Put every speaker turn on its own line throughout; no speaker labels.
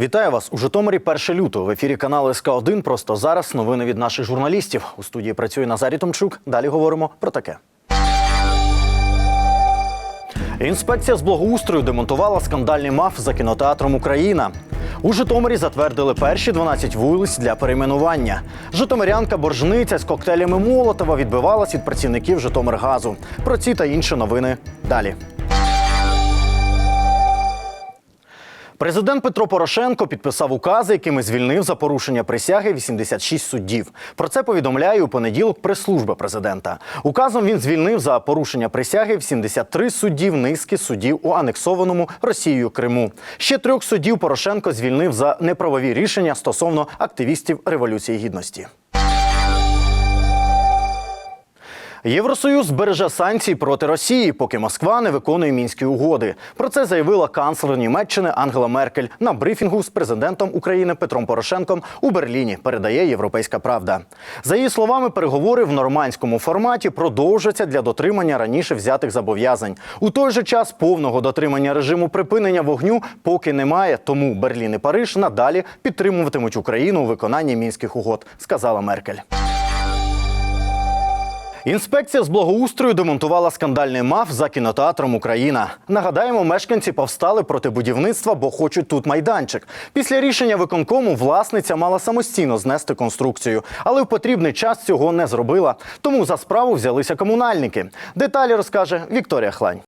Вітаю вас у Житомирі 1 лютого. В ефірі каналу СК 1 Просто зараз новини від наших журналістів. У студії працює Назарій Томчук. Далі говоримо про таке. Інспекція з благоустрою демонтувала скандальний маф за кінотеатром Україна. У Житомирі затвердили перші 12 вулиць для перейменування. Житомирянка боржниця з коктейлями Молотова відбивалась від працівників Житомиргазу. Про ці та інші новини далі. Президент Петро Порошенко підписав укази, якими звільнив за порушення присяги 86 суддів. Про це повідомляє у понеділок прес-служба президента. Указом він звільнив за порушення присяги 73 суддів низки суддів у анексованому Росією Криму. Ще трьох суддів Порошенко звільнив за неправові рішення стосовно активістів Революції Гідності. Євросоюз збереже санкції проти Росії, поки Москва не виконує мінські угоди. Про це заявила канцлер Німеччини Ангела Меркель на брифінгу з президентом України Петром Порошенком у Берліні. Передає Європейська Правда. За її словами, переговори в нормандському форматі продовжаться для дотримання раніше взятих зобов'язань. У той же час повного дотримання режиму припинення вогню поки немає. Тому Берлін і Париж надалі підтримуватимуть Україну у виконанні мінських угод, сказала Меркель. Інспекція з благоустрою демонтувала скандальний маф за кінотеатром Україна. Нагадаємо, мешканці повстали проти будівництва, бо хочуть тут майданчик. Після рішення виконкому власниця мала самостійно знести конструкцію, але в потрібний час цього не зробила. Тому за справу взялися комунальники. Деталі розкаже Вікторія Хлань.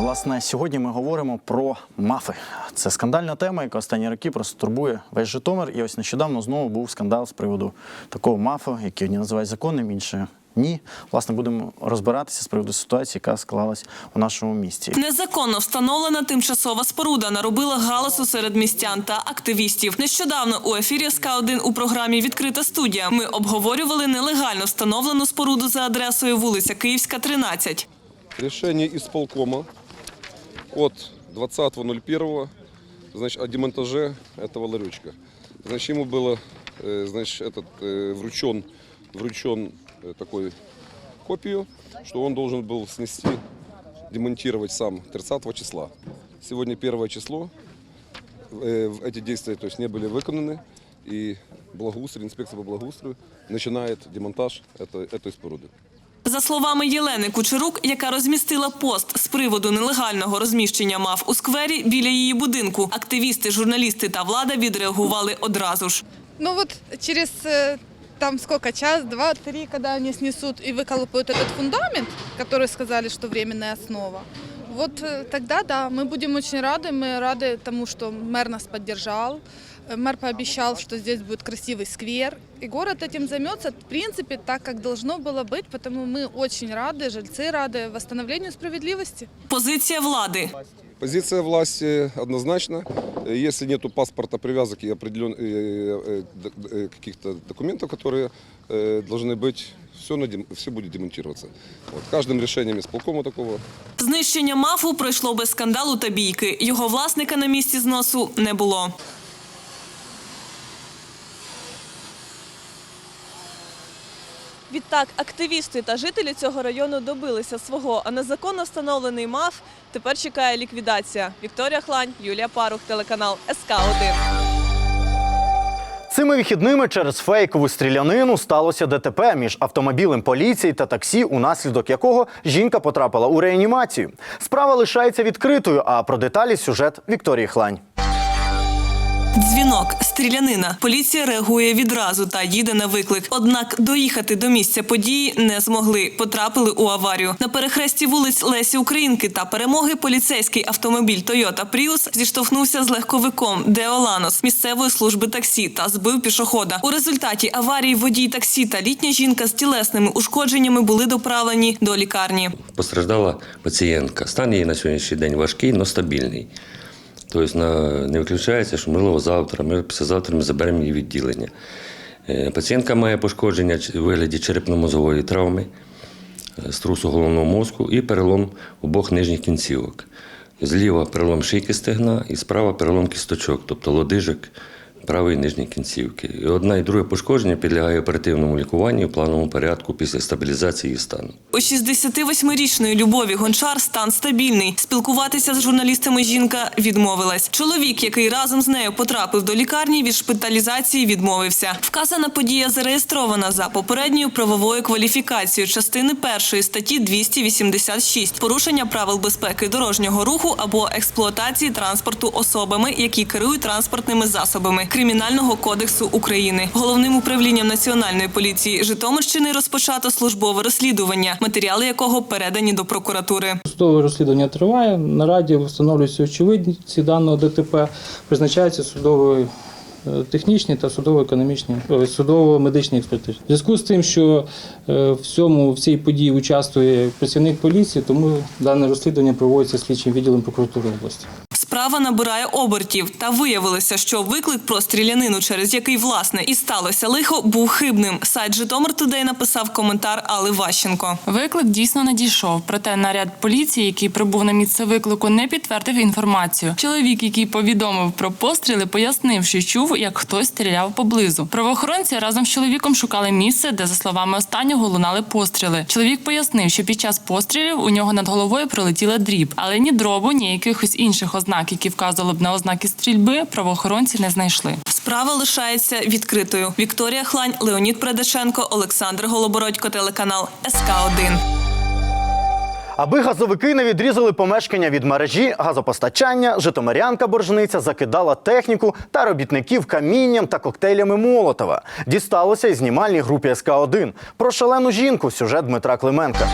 Власне, сьогодні ми говоримо про мафи. Це скандальна тема, яка останні роки просто турбує весь Житомир. І ось нещодавно знову був скандал з приводу такого мафа, який одні називають законним, інші ні. Власне, будемо розбиратися з приводу ситуації, яка склалась у нашому місті.
Незаконно встановлена тимчасова споруда наробила галасу серед містян та активістів. Нещодавно у ефірі СК 1 у програмі Відкрита студія ми обговорювали нелегально встановлену споруду за адресою вулиця Київська, 13.
Решение исполкома от 20.01 значит, о демонтаже этого ларечка. Значит, ему было э, значит, этот, э, вручен, вручен э, такой копию, что он должен был снести, демонтировать сам 30 числа. Сегодня первое число. Эти действия то есть, не были выполнены. И благоустрой, инспекция по благоустрою начинает демонтаж этой, этой споруды.
За словами Єлени Кучерук, яка розмістила пост з приводу нелегального розміщення мав у сквері біля її будинку, активісти, журналісти та влада відреагували одразу ж.
Ну вот через э, там сколько, час, два, три, когда они снесут и выколупают этот фундамент, который сказали, что временная основа, вот э, тогда да, мы будем очень рады, мы рады тому, что мэр нас поддержал, Э, мэр пообещал, что здесь будет красивый сквер, и город этим займется, в принципе, так, как должно было быть, потому мы очень рады, жильцы рады восстановлению справедливости.
Позиція влади.
Позиция власти однозначна. Э, Если нету паспорта привязок и определен, э, э, д- э, каких-то документов, которые э, должны быть, все, все будет демонтироваться. Вот. Каждым решением исполкома такого
Знищення мафу пройшло без скандалу та бійки. Його власника на місці зносу не було.
Відтак, активісти та жителі цього району добилися свого, а незаконно встановлений МАФ тепер чекає ліквідація. Вікторія Хлань, Юлія Парух, телеканал СК 1
Цими вихідними через фейкову стрілянину сталося ДТП між автомобілем поліції та таксі, унаслідок якого жінка потрапила у реанімацію. Справа лишається відкритою. А про деталі сюжет Вікторії Хлань.
Дзвінок, стрілянина. Поліція реагує відразу та їде на виклик. Однак доїхати до місця події не змогли. Потрапили у аварію. На перехресті вулиць Лесі Українки та перемоги поліцейський автомобіль Toyota Prius зіштовхнувся з легковиком Деоланос місцевої служби таксі та збив пішохода. У результаті аварії водій таксі та літня жінка з тілесними ушкодженнями були доправлені до лікарні.
Постраждала пацієнтка. Стан її на сьогоднішній день важкий, але стабільний. Тобто не виключається, що можливо завтра, ми післязавтра ми заберемо її відділення. Е, Пацієнтка має пошкодження у вигляді черепно-мозової травми, е, струсу головного мозку і перелом обох нижніх кінцівок. Зліва перелом шийки стегна і справа перелом кісточок, тобто лодижок правої нижньої кінцівки. І одна і друге пошкодження підлягає оперативному лікуванню в плановому порядку після стабілізації її стану.
У 68-річної Любові Гончар стан стабільний. Спілкуватися з журналістами жінка відмовилась. Чоловік, який разом з нею потрапив до лікарні, від шпиталізації відмовився. Вказана подія зареєстрована за попередньою правовою кваліфікацією частини першої статті 286 порушення правил безпеки дорожнього руху або експлуатації транспорту особами, які керують транспортними засобами Кримінального кодексу України. Головним управлінням національної поліції Житомирщини розпочато службове розслідування, матеріали якого передані до прокуратури.
Судове розслідування триває. На раді встановлюються очевидці даного ДТП, призначаються судові е, технічні та судово-економічні, судово-медичні експертизи. В зв'язку з тим, що е, в цьому в цій події участвує працівник поліції, тому дане розслідування проводиться слідчим відділом прокуратури області.
Справа набирає обертів, та виявилося, що виклик про стрілянину, через який власне і сталося лихо, був хибним. Сайт Житомир Тудей написав коментар Али Ващенко.
Виклик дійсно надійшов, проте наряд поліції, який прибув на місце виклику, не підтвердив інформацію. Чоловік, який повідомив про постріли, пояснив, що чув, як хтось стріляв поблизу. Правоохоронці разом з чоловіком шукали місце, де, за словами останнього, лунали постріли. Чоловік пояснив, що під час пострілів у нього над головою пролетіла дріб, але ні дробу, ні якихось інших ознак, які вказували б на ознаки стрільби, правоохоронці не знайшли.
Справа лишається відкритою. Вікторія Хлань, Леонід Предаченко, Олександр Голобородько, телеканал СК 1
Аби газовики не відрізали помешкання від мережі газопостачання, житомирянка боржниця закидала техніку та робітників камінням та коктейлями Молотова. Дісталося і знімальній групі СК1. Про шалену жінку сюжет Дмитра Клименка.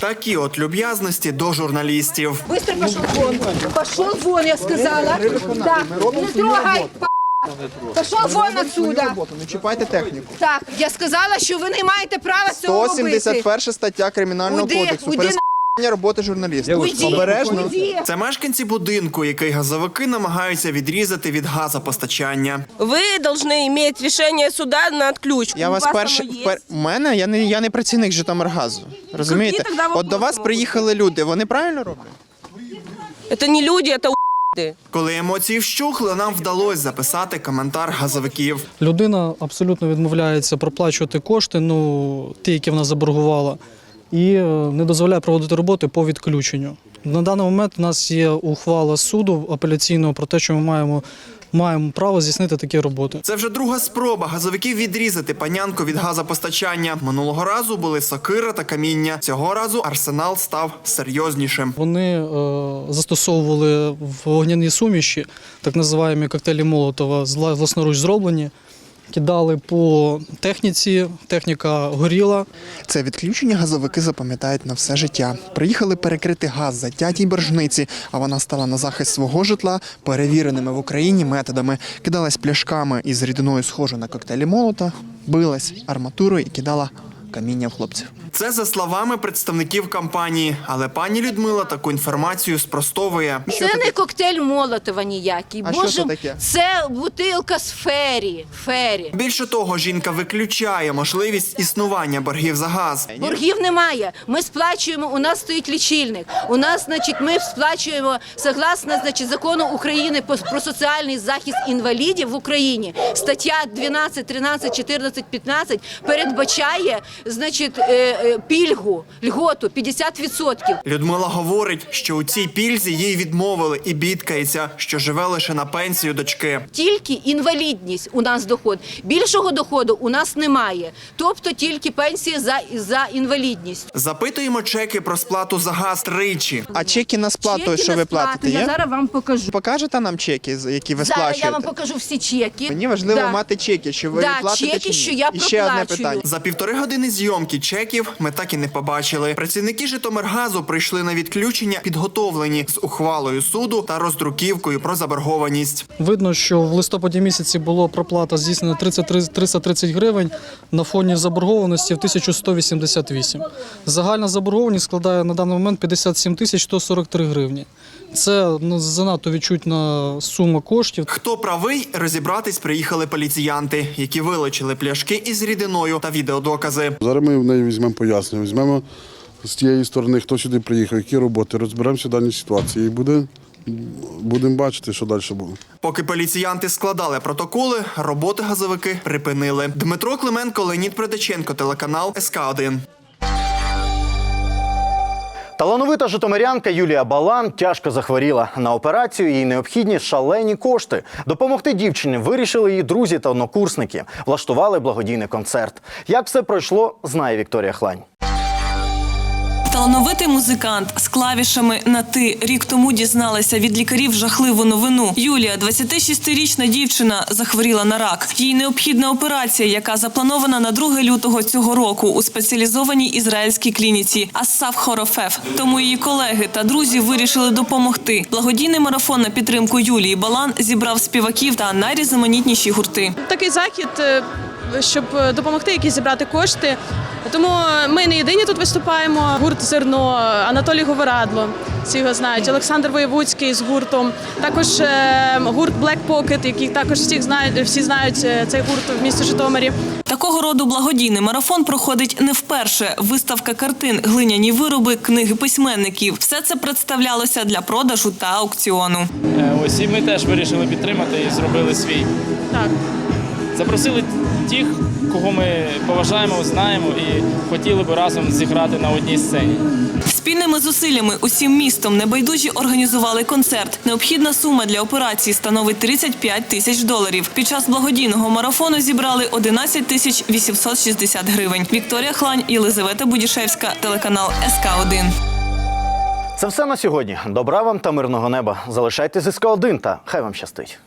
Такі от люб'язності до журналістів.
Быстро пошел вон. Пошел вон, я сказала. Так, Не трогай, п***. Пошел вон отсюда.
Не чіпайте техніку.
Так, я сказала, що ви не маєте права цього робити.
171 стаття Кримінального
Уйди,
кодексу.
уйди
Перешкоджання роботи журналіста.
Уйди,
Обережно.
уйди.
Це мешканці будинку, який газовики намагаються відрізати від газопостачання.
Ви повинні мати рішення суда на відключку.
Я
У
вас перший
є?
пер... мене я не я не працівник Житомиргазу. Розумієте?
тоді
От до вас приїхали люди. Вони правильно роблять?
Це не люди, це у**ти.
Коли емоції вщухли, нам вдалося записати коментар газовиків.
Людина абсолютно відмовляється проплачувати кошти, ну ті, які вона заборгувала, і е, не дозволяє проводити роботи по відключенню. На даний момент у нас є ухвала суду апеляційного про те, що ми маємо, маємо право здійснити такі роботи.
Це вже друга спроба газовиків відрізати панянку від газопостачання. Минулого разу були сокира та каміння. Цього разу арсенал став серйознішим.
Вони е, застосовували вогняні суміші, так називаємо коктейлі Молотова, зла- власноруч зроблені, кидали по техніці, техніка горіла.
Це відключення газовики запам'ятають на все життя. Приїхали перекрити газ затятій боржниці, а вона стала на захист свого житла перевіреними в Україні методами. Кидалась пляшками із рідиною схожу на коктейлі молота, билась арматурою і кидала каміння в хлопців. Це за словами представників компанії, але пані Людмила таку інформацію спростовує.
Це не коктейль Молотова ніякий.
А що
Боже,
це таке?
це бутилка з фері. фері.
Більше того, жінка виключає можливість існування боргів за газ.
Боргів немає. Ми сплачуємо, у нас стоїть лічильник. У нас, значить, ми сплачуємо согласно значить, закону України по- про соціальний захист інвалідів в Україні. Стаття 12, 13, 14, 15 передбачає значить, е, пільгу, льготу 50%.
Людмила говорить, що у цій пільзі їй відмовили і бідкається, що живе лише на пенсію дочки.
Тільки інвалідність у нас доход. Більшого доходу у нас немає. Тобто тільки пенсія за, за інвалідність.
Запитуємо чеки про сплату за газ тричі. А чеки на сплату,
Чеки
що
на
ви
сплату
платите,
Я
є?
зараз вам покажу.
Покажете нам чеки, з- які ви
Зараз я вам покажу всі чеки.
Мені важливо
Да.
мати чеки, що ви
Да,
платите
чеки,
чи ні.
що я
І ще одне питання. За півтори години зйомки чеків ми так і не побачили. Працівники Житомиргазу прийшли на відключення підготовлені з ухвалою суду та роздруківкою про заборгованість.
Видно, що в листопаді місяці було проплата здійснена 33 330 гривень на фоні заборгованості в 1188. Загальна заборгованість складає на даний момент 57 тисяч 143 гривні. Це ну, занадто відчутна сума коштів.
Хто правий, розібратись приїхали поліціянти, які вилучили пляшки із рідиною та відеодокази.
Зараз ми в неї візьмемо пояснення, візьмемо з тієї сторони, хто сюди приїхав, які роботи, розберемося в даній ситуації і буде, будемо бачити, що далі буде.
Поки поліціянти складали протоколи, роботи газовики припинили. Дмитро Клименко, Леонід Придаченко, телеканал СК 1
Талановита житомирянка Юлія Балан тяжко захворіла. На операцію їй необхідні шалені кошти. Допомогти дівчині вирішили її друзі та однокурсники. Влаштували благодійний концерт. Як все пройшло, знає Вікторія Хлань.
Талановитий музикант з клавішами на ти рік тому дізналася від лікарів жахливу новину. Юлія, 26-річна дівчина, захворіла на рак. Їй необхідна операція, яка запланована на 2 лютого цього року у спеціалізованій ізраїльській клініці Асаф Хорофеф. Тому її колеги та друзі вирішили допомогти. Благодійний марафон на підтримку Юлії Балан зібрав співаків та найрізноманітніші гурти.
Такий захід, е, щоб е, допомогти якісь зібрати кошти. Тому ми не єдині тут виступаємо. Гурт Зерно, Анатолій Говорадло, всі його знають, Олександр Воєвудський з гуртом. Також е, гурт Black Pocket, який також всіх знають, всі знають е, цей гурт в місті Житомирі.
Такого роду благодійний марафон проходить не вперше. Виставка картин, глиняні вироби, книги письменників. Все це представлялося для продажу та аукціону.
Е, Ось і ми теж вирішили підтримати і зробили свій.
Так.
Запросили тих, кого ми поважаємо, знаємо і хотіли би разом зіграти на одній сцені.
Спільними зусиллями усім містом небайдужі організували концерт. Необхідна сума для операції становить 35 тисяч доларів. Під час благодійного марафону зібрали 11 тисяч 860 гривень. Вікторія Хлань, Єлизавета Будішевська, телеканал СК 1
Це все на сьогодні. Добра вам та мирного неба. Залишайтесь СК 1 та хай вам щастить.